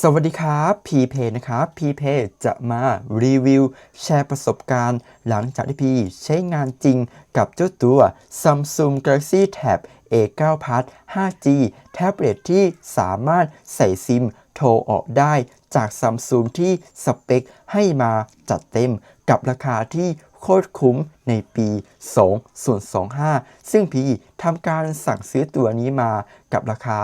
สวัสดีครับพีเพนะครับพีเพจะมารีวิว แชร์ประสบการณ์ หลังจากที่พีใช้งานจริงกับเจ้าตัว Samsung Galaxy Tab A9 Plus 5G แท็บเล็ตที่สามารถใส่ซิมโทรออกได้จาก Samsung ที่สเปคให้มาจัดเต็มกับราคาที่โคตรคุ้มในปี2025 ซึ่งพีทำการสั่งซื้อตัวนี้มากับราคา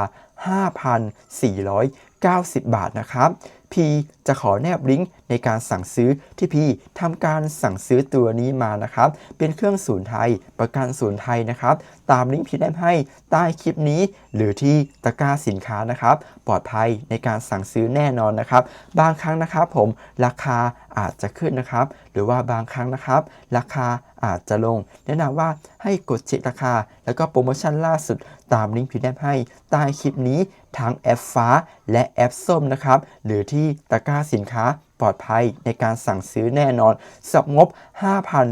90 บาทนะครับพีจะขอแนบลิงก์ในการสั่งซื้อที่พี่ทำการสั่งซื้อตัวนี้มานะครับ เป็นเครื่องศูนย์ไทย ประกันศูนย์ไทยนะครับ ตามลิงก์พี่ได้ให้ใต้คลิปนี้ หรือที่ตะกร้าสินค้านะครับ ปลอดภัยในการสั่งซื้อแน่นอนนะครับ บางครั้งนะครับผมราคาอาจจะขึ้นนะครับ หรือว่าบางครั้งนะครับ ราคา อาจจะลง แนะนำว่าให้กดเช็คราคา แล้วก็โปรโมชั่นล่าสุดตามลิงก์พีได้ให้ใต้คลิปนี้ทั้งแอปฟ้าและแอปส้มนะครับ หรือที่ตะกร้าสินค้าปลอดภัยในการสั่งซื้อแน่นอนสับงบ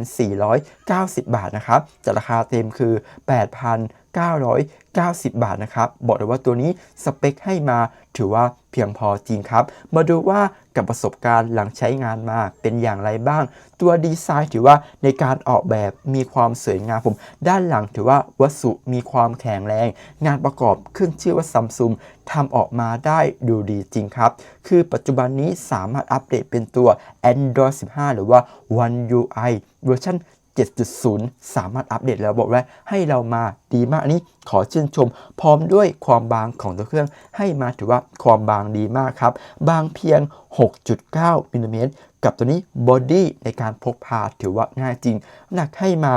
5,490 บาทนะครับจากราคาเต็มคือ 990 บาทนะครับ บอกเลยว่าตัวนี้สเปคให้มาถือว่าเพียงพอจริงครับ มาดูว่ากับประสบการณ์หลังใช้งานมาเป็นอย่างไรบ้าง ตัวดีไซน์ถือว่าในการออกแบบมีความสวยงามผม ด้านหลังถือว่าวัสดุมีความแข็งแรง งานประกอบขึ้นชื่อว่าซัมซุงทำออกมาได้ดูดีจริงครับ คือปัจจุบันนี้สามารถอัปเดตเป็นตัว Android 15 หรือว่า One UI เวอร์ชัน 7.0 สามารถอัปเดตแล้วบอกว่าให้เรามาดีมากอันนี้ขอชื่นชม พร้อมด้วยความบางของตัวเครื่องให้มาถือว่าความบางดีมากครับ บางเพียง 6.9มิลลิเมตรกับตัวนี้บอดี้ในการพกพาถือว่าง่ายจริง หนักให้มา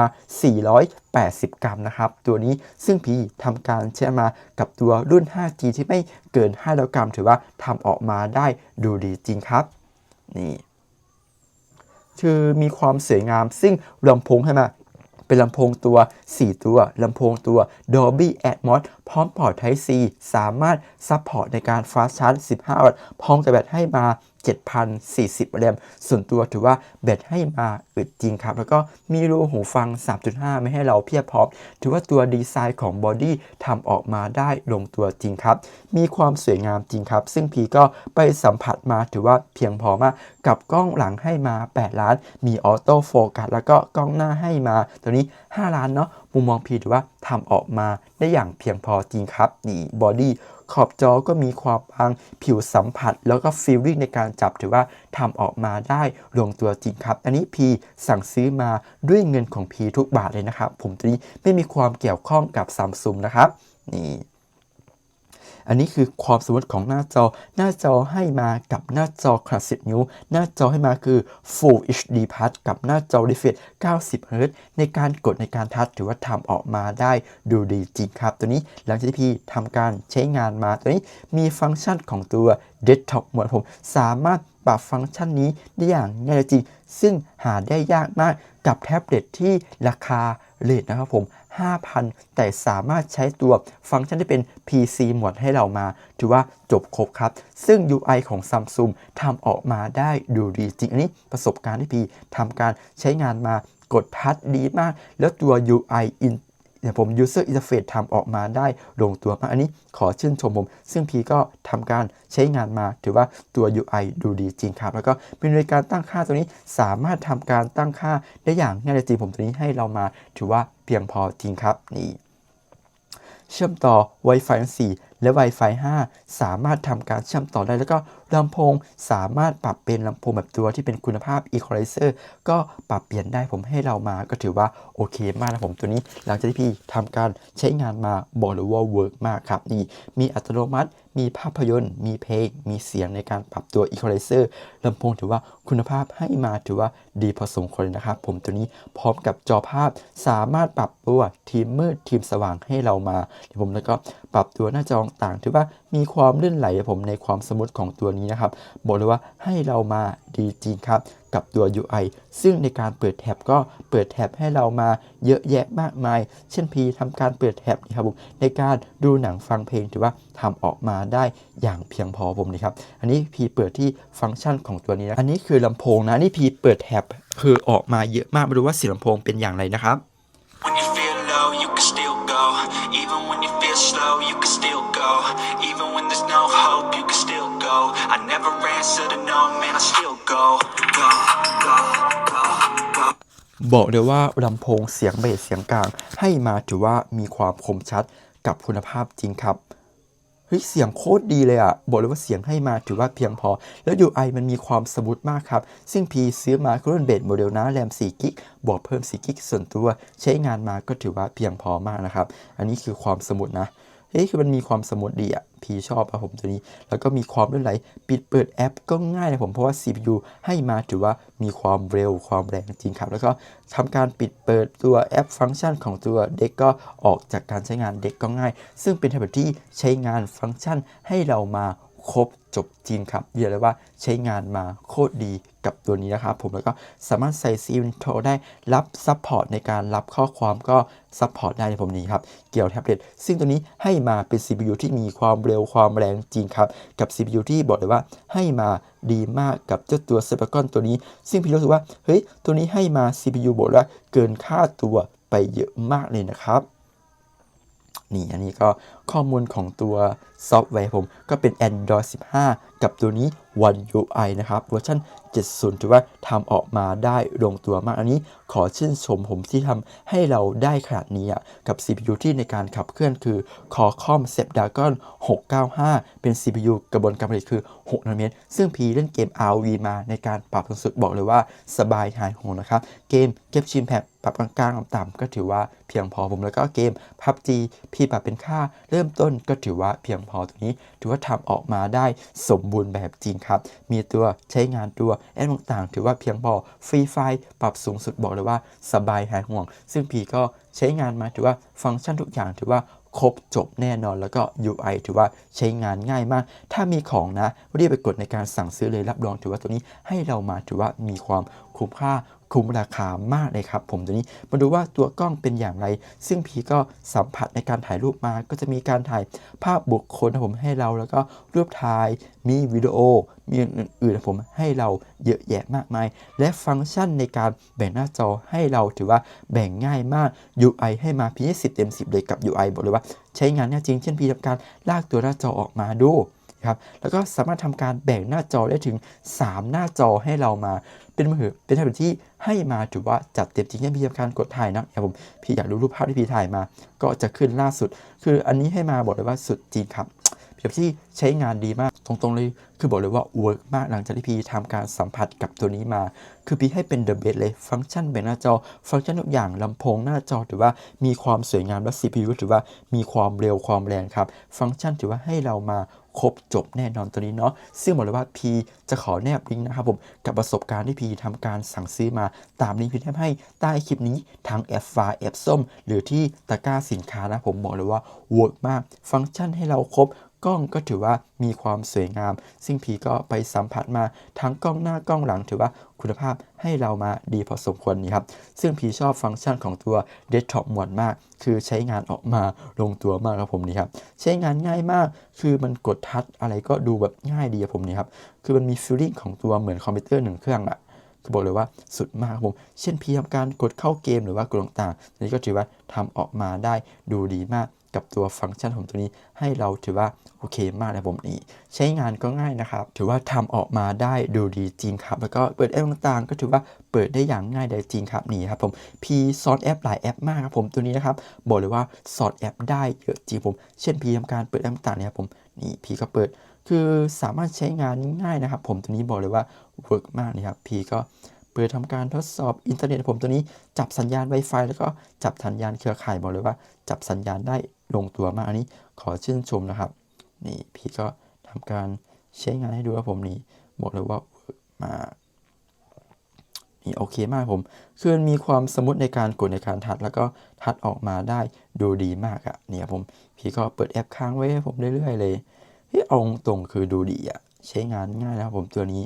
480 กรัมนะครับ ตัวนี้ซึ่งพีทำการใช้มากับตัวรุ่น 5G ที่ไม่เกิน500กรัม ถือว่าทำออกมาได้ดูดีจริงครับ นี่ คือมีความสวยงาม ซึ่งลำโพงให้มาเป็นลำโพงตัว 4 ตัว ลำโพงตัว Dolby Atmos พร้อมพอร์ต Type C สามารถซัพพอร์ตในการฟาสชาร์จ 15 วัตต์พร้อมกับแบตให้มา 7,040แรมส่วนตัวถือว่าแบตให้มาอึดจริงครับ แล้วก็มีรูหูฟัง 3.5 ไม่ให้เราเพียบพร้อม ถือว่าตัวดีไซน์ของบอดี้ทำออกมาได้ลงตัวจริงครับ มีความสวยงามจริงครับ ซึ่งพีก็ไปสัมผัสมาถือว่าเพียงพอมาก กับกล้องหลังให้มา 8 ล้าน มีออโต้โฟกัสแล้วก็กล้องหน้าให้มา ตัวนี้ 5 ล้านเนาะมุมมองพีถือว่าทำออกมาได้อย่างเพียงพอจริงครับนี่บอดี้ ขอบจอก็มีความบางผิวสัมผัส แล้วก็ฟีลลิ่งในการจับถือว่าทำออกมาได้ลงตัวจริงครับ อันนี้พีสั่งซื้อมาด้วยเงินของพีทุกบาทเลยนะครับ ผมตัวนี้ไม่มีความเกี่ยวข้องกับซัมซุงนะครับ นี่ อันนี้คือความสมมติของหน้าจอ หน้าจอให้มากับหน้าจอขนาด 10 นิ้ว หน้าจอให้มาคือ Full HD Plus กับหน้าจอ Refresh 90 Hz ในการกดในการทัชถือว่าทำออกมาได้ดูดีจริงครับ ตัวนี้หลังจากที่พี่ทำการใช้งานมาตัวนี้มีฟังก์ชันของตัว Desktop เหมือนผมสามารถปรับฟังก์ชันนี้ได้อย่างง่ายจริง ซึ่งหาได้ยากมากกับแท็บเล็ตที่ราคาเลทนะครับผม 5,000 แต่สามารถใช้ตัวฟังก์ชันที่เป็น PC หมวดให้เรามา ถือว่าจบครบครับ ซึ่ง UI ของ Samsung ทำออกมาได้ดูดีจริง อันนี้ประสบการณ์ที่พีทำการใช้งานมากดทัชดีมาก แล้วตัว UI in เนี่ยผม user interface ทำออกมาได้ลงตัวมากอันนี้ขอชื่นชมผม ซึ่งพีก็ทำการใช้งานมา ถือว่าตัว UI ดูดีจริงครับ แล้วก็เป็นในการตั้งค่าตัวนี้สามารถทำการตั้งค่าได้อย่างง่ายจริงผมตัวนี้ให้เรามาถือว่า พียงพอจริงครับนี่เชื่อมต่อ Wi-Fi 4 และ Wi-Fi 5 สามารถทำการเชื่อมต่อได้แล้วก็ ลำโพงสามารถปรับเป็นลำโพงแบบตัวที่เป็นคุณภาพ Equalizer ก็ปรับเปลี่ยนได้ผมให้เรามาก็ถือว่าโอเคมากนะผมตัวนี้ หลังจากที่พี่ทำการใช้งานมาบอกเลยว่าเวิร์กมากครับนี่มีอัตโนมัติ มีภาพยนตร์ มีเพลง มีเสียงในการปรับตัว Equalizer ลำโพงถือว่าคุณภาพให้มาถือว่าดีพอสมควรนะครับ ผมตัวนี้พร้อมกับจอภาพสามารถปรับตัวทีมมืดทีมสว่างให้เรามาเดี๋ยวผมแล้วก็ปรับตัวหน้าจอต่างถือว่ามีความลื่นไหลผมในความสมูทของตัวนี้นะครับ บอกเลยว่าให้เรามาดีจริงครับ กับตัว UI ซึ่งในการเปิดแท็บก็เปิดแท็บให้เรามาเยอะแยะมากมาย เช่นพีทำการเปิดแท็บนี่ครับผมในการดูหนังฟังเพลงถือว่าทำออกมาได้อย่างเพียงพอผมนะครับ อันนี้พีเปิดที่ฟังก์ชันของตัวนี้นะ อันนี้คือลำโพงนะ นี่พีเปิดแท็บคือออกมาเยอะมากไม่รู้ว่าเสียงลำโพงเป็นอย่างไรนะครับ Even when you feel slow, you can still go. Even when there's no hope, you can still go. I never answer to no, man, I still go, go, go, go, go. บอกเลยว่าลำโพงเสียงเบสเสียงกลาง ให้มาถือว่ามีความคมชัดกับคุณภาพจริงครับ เฮ้ยเสียงโคตรดีเลยอะ่ะบอกเลยว่าเสียงให้มาถือว่าเพียงพอ แล้ว UI มันมีความสมูทมากครับ ซึ่งพีซื้อมาเครื่องเบสโมเดลนะแรม4กิกบวกเพิ่ม4กิกส่วนตัว ใช้งานมาก็ถือว่าเพียงพอมากนะครับ อันนี้คือความสมูทนะ เฮ้ยคือมันมีความสมูทดีอะพีชอบอะผมตัวนี้ แล้วก็มีความลื่นไหล ปิดเปิดแอปก็ง่ายนะผมเพราะว่า CPU ให้มาถือว่ามีความเร็วความแรงจริงครับ แล้วก็ทำการปิดเปิดตัวแอปฟังก์ชันของตัวเด็กก็ออกจากการใช้งานเด็กก็ง่าย ซึ่งเป็นระบบที่ใช้งานฟังก์ชันให้เรามา ครบจบจริงครับเรียกเลยว่าใช้งานมาโคตรดีกับตัวนี้นะครับผมแล้วก็สามารถใส่ซีนโทรได้รับซัพพอร์ตในการรับข้อความก็ซัพพอร์ตได้ในผมนี้ครับ เกี่ยวแท็บเล็ตซึ่งตัวนี้ให้มาเป็น CPU ที่มีความเร็วความแรงจริงครับ กับ CPU ที่บอกเลยว่าให้มาดีมากกับเจ้าตัว s n a p d r a g o n ตัวนี้ ซึ่งพี่รู้สึกว่าเฮ้ยตัวนี้ให้มา CPU บอกเลยว่าเกินค่าตัวไปเยอะมากเลยนะครับนี่อันนี้ก็ ข้อมูลของตัวซอฟต์แวร์ผมก็เป็น Android 15 กับตัวนี้ One UI นะครับเวอร์ชัน70 ถือว่าทำออกมาได้ลงตัวมากอันนี้ ขอชื่นชมผมที่ทำให้เราได้ขนาดนี้อะกับ CPU ที่ในการขับเคลื่อนคือ Qualcomm Snapdragon 695 เป็น CPU กระบวนการผลิตคือ 6นาโนเมตรซึ่งพีเล่นเกม RV มาในการปรับสูงสุดบอกเลยว่าสบายหายห่วงนะครับ เกมเก็บชิมแพดปรับกลางๆต่ำๆก็ถือว่าเพียงพอผมแล้วก็เกม PUBG พีปรับเป็นค่าเริ่มริ่มต้นก็ถือว่าเพียงพอตัวนี้ ถือว่าทำออกมาได้สมบูรณ์แบบจริงครับ มีตัวใช้งานตัวแอปต่างๆ ถือว่าเพียงพอฟรีไฟปรับสูงสุดบอกเลยว่าสบายหายห่วง ซึ่งพีก็ใช้งานมาถือว่าฟังก์ชันทุกอย่างถือว่าครบจบแน่นอนแล้วก็ UI ถือว่าใช้งานง่ายมาก ถ้ามีของนะรีบไปกดในการสั่งซื้อเลยรับรองถือว่าตัวนี้ให้เรามาถือว่ามีความคุ้มค่า คุ้มราคามากเลยครับผมตัวนี้มาดูว่าตัวกล้องเป็นอย่างไร ซึ่งพีก็สัมผัสในการถ่ายรูปมาก็จะมีการถ่ายภาพบุคคลนะผมให้เราแล้วก็รูปถ่ายมีวิดีโอมีอื่นๆนะผมให้เราเยอะแยะมากมาย และฟังก์ชันในการแบ่งหน้าจอให้เราถือว่าแบ่งง่ายมาก UI ให้มาพี10เต็ม10เลยกับ UI บอกเลยว่าใช้งานง่ายจริง เช่นพีทำการลากตัวหน้าจอออกมาดูครับแล้วก็สามารถทำการแบ่งหน้าจอได้ถึง 3 หน้าจอให้เรามา เป็นมือถือเป็นแท็บเล็ตที่ให้มาถือว่าจัดเต็มจริงๆพี่ทำการกดถ่ายนะครับผมพี่อยากดูรูปภาพที่พี่ถ่ายมา ก็จะขึ้นล่าสุด คืออันนี้ให้มาบอกเลยว่าสุดจริงครับ เพียบที่ใช้งานดีมากตรงๆเลยคือบอกเลยว่าเวิร์กมากหลังจากที่พี่ทำการสัมผัสกับตัวนี้มา คือพี่ให้เป็นเดอะเบสเลย ฟังก์ชันแบ่งหน้าจอ ฟังก์ชันทุกอย่างลำโพงหน้าจอถือว่ามีความสวยงามและ CPU ถือว่ามีความเร็วความแรงครับ ฟังก์ชันถือว่าให้เรามาครบจบแน่นอนตัวนี้เนาะซึ่งบอกเลยว่าพีจะขอแนบลิงก์นะครับผมกับประสบการณ์ที่พีทำการสั่งซื้อมา ตามลิงก์พีแนบให้ใต้คลิปนี้ทางแอปฟ้าแอปส้ม หรือที่ตะกร้าสินค้านะผมบอกเลยว่าเวิร์กมาก ฟังก์ชันให้เราครบ กล้องก็ถือว่ามีความสวยงาม ซึ่งพีก็ไปสัมผัสมาทั้งกล้องหน้ากล้องหลังถือว่าคุณภาพให้เรามาดีพอสมควรนี่ครับ ซึ่งพีชอบฟังก์ชันของตัว Desktop หมวดมาก คือใช้งานออกมาลงตัวมากครับผมนี่ครับ ใช้งานง่ายมาก คือมันกดทัชอะไรก็ดูแบบง่ายดีครับผมนี่ครับ คือมันมีฟีลลิ่งของตัวเหมือนคอมพิวเตอร์หนึ่งเครื่องอะ คือบอกเลยว่าสุดมากครับผม เช่นพีทำการกดเข้าเกมหรือว่ากดต่างๆนี้ก็ถือว่าทำออกมาได้ดูดีมากกับตัวฟังก์ชันของตัวนี้ให้เราถือว่าโอเคมากนะผมนี่ใช้งานก็ง่ายนะครับ ถือว่าทำออกมาได้ดูดีจริงครับ แล้วก็เปิดแอปต่างๆ ก็ถือว่าเปิดได้อย่างง่ายได้จริงครับนี่ครับผมพีซอนแอปหลายแอปมากครับผมตัวนี้นะครับบอกเลยว่าสอดแอปได้เยอะจริงผม เช่นพีทำการเปิดแอปต่างๆเนี่ยครับผมนี่พีก็เปิด คือสามารถใช้งานง่ายนะครับ ผมตัวนี้บอกเลยว่าเวิร์กมากนี่ครับพีก็เปิดทำการทดสอบอินเทอร์เน็ตผมตัวนี้จับสัญญาณ Wi-Fi แล้วก็จับสัญญาณเครือข่ายบอกเลยว่า จับสัญญาณได้ลงตัวมากอันนี้ขอชื่นชมนะครับนี่พี่ก็ทำการใช้งานให้ดูครับผมนี่บอกเลยว่ามานี่โอเคมากผมคือมันมีความสมูทในการกดในการทัด แล้วก็ทัดออกมาได้ดูดีมากอะเนี่ยผมพี่ก็เปิดแอปค้างไว้ให้ผมเรื่อยๆเลย ฮ้ยเอาตรงคือดูดีอะใช้งานง่ายนะครับผมตัวนี้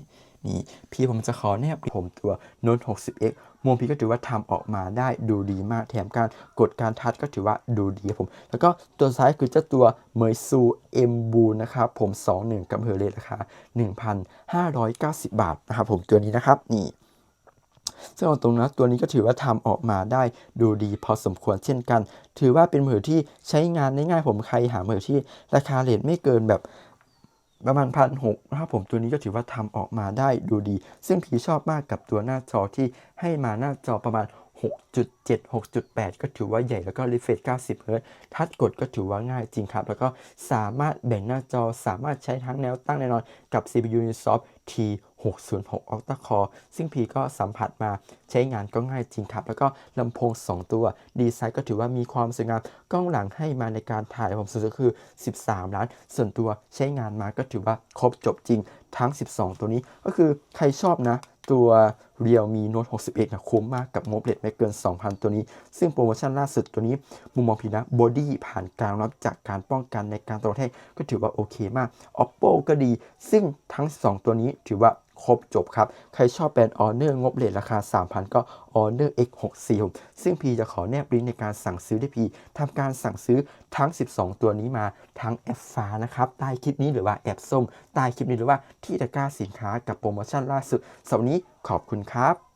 นี่พี่ผมจะขอแนบผมตัว Note 60X โมงพี่ก็ถือว่าทำออกมาได้ดูดีมากแถมการกดการทัชก็ถือว่าดูดีครับผม แล้วก็ตัวซ้ายคือเจ้าตัวเมยซูเอ็มบูนะครับผม 21 กับเพอร์เลราคา 1,590 บาทนะครับผมตัวนี้นะครับนี่ ซึ่งตรงนะตัวนี้ก็ถือว่าทำออกมาได้ดูดีพอสมควรเช่นกัน ถือว่าเป็นมือที่ใช้งานได้ง่ายผมใครหามือที่ราคาเลทไม่เกินแบบประมาณพันหกนะครับผมตัวนี้ก็ถือว่าทำออกมาได้ดูดี ซึ่งพีชอบมากกับตัวหน้าจอที่ให้มาหน้าจอประมาณ 6.7 6.8 ก็ถือว่าใหญ่แล้วก็ refresh 90เฮิรตทัชกดก็ถือว่าง่ายจริงครับ แล้วก็สามารถแบ่งหน้าจอสามารถใช้ทั้งแนวตั้งแน่นอนกับ CPU Unisoc 606 Octa Core ซึ่งพีก็สัมผัสมาใช้งานก็ง่ายจริงครับ แล้วก็ลำโพง 2 ตัว ดีไซน์ก็ถือว่ามีความสวยงามกล้องหลังให้มาในการถ่ายผมสุดก็คือ 13 ล้าน ส่วนตัวใช้งานมาก็ถือว่าครบจบจริงทั้ง 12 ตัวนี้ก็คือใครชอบนะตัว Realme Note 61นะคุ้มมากกับงบเลทไม่เกิน 2,000 ตัวนี้ ซึ่งโปรโมชั่นล่าสุดตัวนี้ มุมมองพีนะบอดี้ผ่านการรับจากการป้องกันในการตกกระแทกก็ถือว่าโอเคมาก Oppo ก็ดี ซึ่งทั้ง 2 ตัวนี้ถือว่า ครบจบครับ ใครชอบแบรนด์ออเนอร์งบเลทราคา 3,000 ก็ออเนอร์ X64 ซึ่งพีจะขอแนบลิงก์ในการสั่งซื้อได้พีทำการสั่งซื้อทั้ง 12 ตัวนี้มาทั้งแอปฟ้านะครับ ใต้คลิปนี้หรือว่าแอปส้ม ใต้คลิปนี้หรือว่าที่ตะกร้าสินค้ากับโปรโมชั่นล่าสุดสำหรับวันนี้ขอบคุณครับ